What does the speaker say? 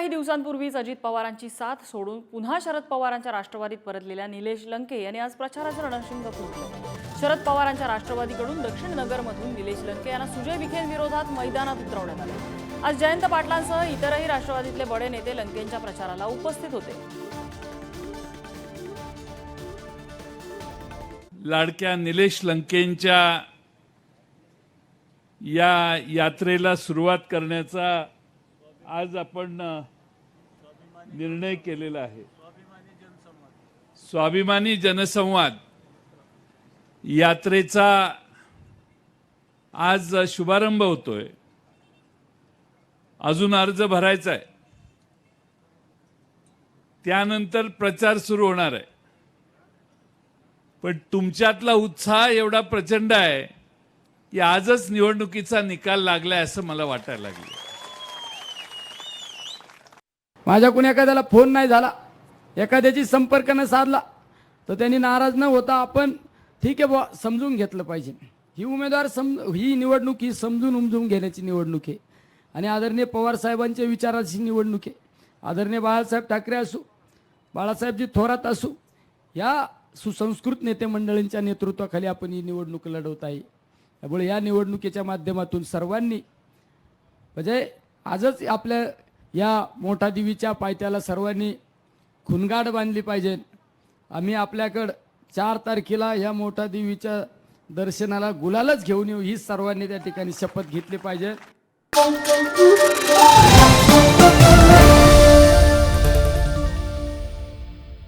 काही दिवसांपूर्वीच अजित पवारांची साथ सोडून पुन्हा शरद पवारांच्या राष्ट्रवादीत परतलेल्या निलेश लंके यांनी आज प्रचाराचं रणशिंग फुंकलं. शरद पवारांच्या राष्ट्रवादीकडून दक्षिण नगरमधून निलेश लंके यांना सुजय विखेंविरोधात मैदानात उतरवण्यात आलं. आज जयंत पाटलांसह इतरही राष्ट्रवादीतले बडे नेते लंकेंच्या प्रचाराला उपस्थित होते. लाडक्या निलेश लंकेंच्या या यात्रेला सुरुवात करण्याचा आज आपण निर्णय केलेला आहे. स्वाभिमानी जनसंवाद. यात्रेचा आज शुभारंभ होतोय. अजून अर्ज भरायचा आहे. त्यानंतर प्रचार सुरू होणार आहे. पण तुमच्यातला उत्साह एवढा प्रचंड आहे की आजच निवडणुकीचा निकाल लागलाय असं मला वाटायला लागलं माझ्याकडून एखाद्याला फोन नाही झाला एखाद्याची संपर्क न साधला तर त्यांनी नाराज न होता आपण ठीक आहे बुवा समजून घेतलं पाहिजे. ही उमेदवार सम ही निवडणूक ही समजून उमजून घेण्याची निवडणूक आहे. आणि आदरणीय पवार साहेबांच्या विचाराची निवडणूक आहे. आदरणीय बाळासाहेब ठाकरे असू बाळासाहेबजी थोरात असू या सुसंस्कृत नेते मंडळींच्या नेतृत्वाखाली आपण ही निवडणूक लढवत आहे. त्यामुळे या निवडणुकीच्या माध्यमातून सर्वांनी म्हणजे आजच आपल्या या मोठा देवीच्या पायथ्याला सर्वांनी खुनगाड बांधली पाहिजे. आम्ही आपल्याकडं चार तारखेला या मोठा देवीच्या दर्शनाला गुलालच घेऊन येऊ ही सर्वांनी त्या ठिकाणी शपथ घेतली पाहिजे.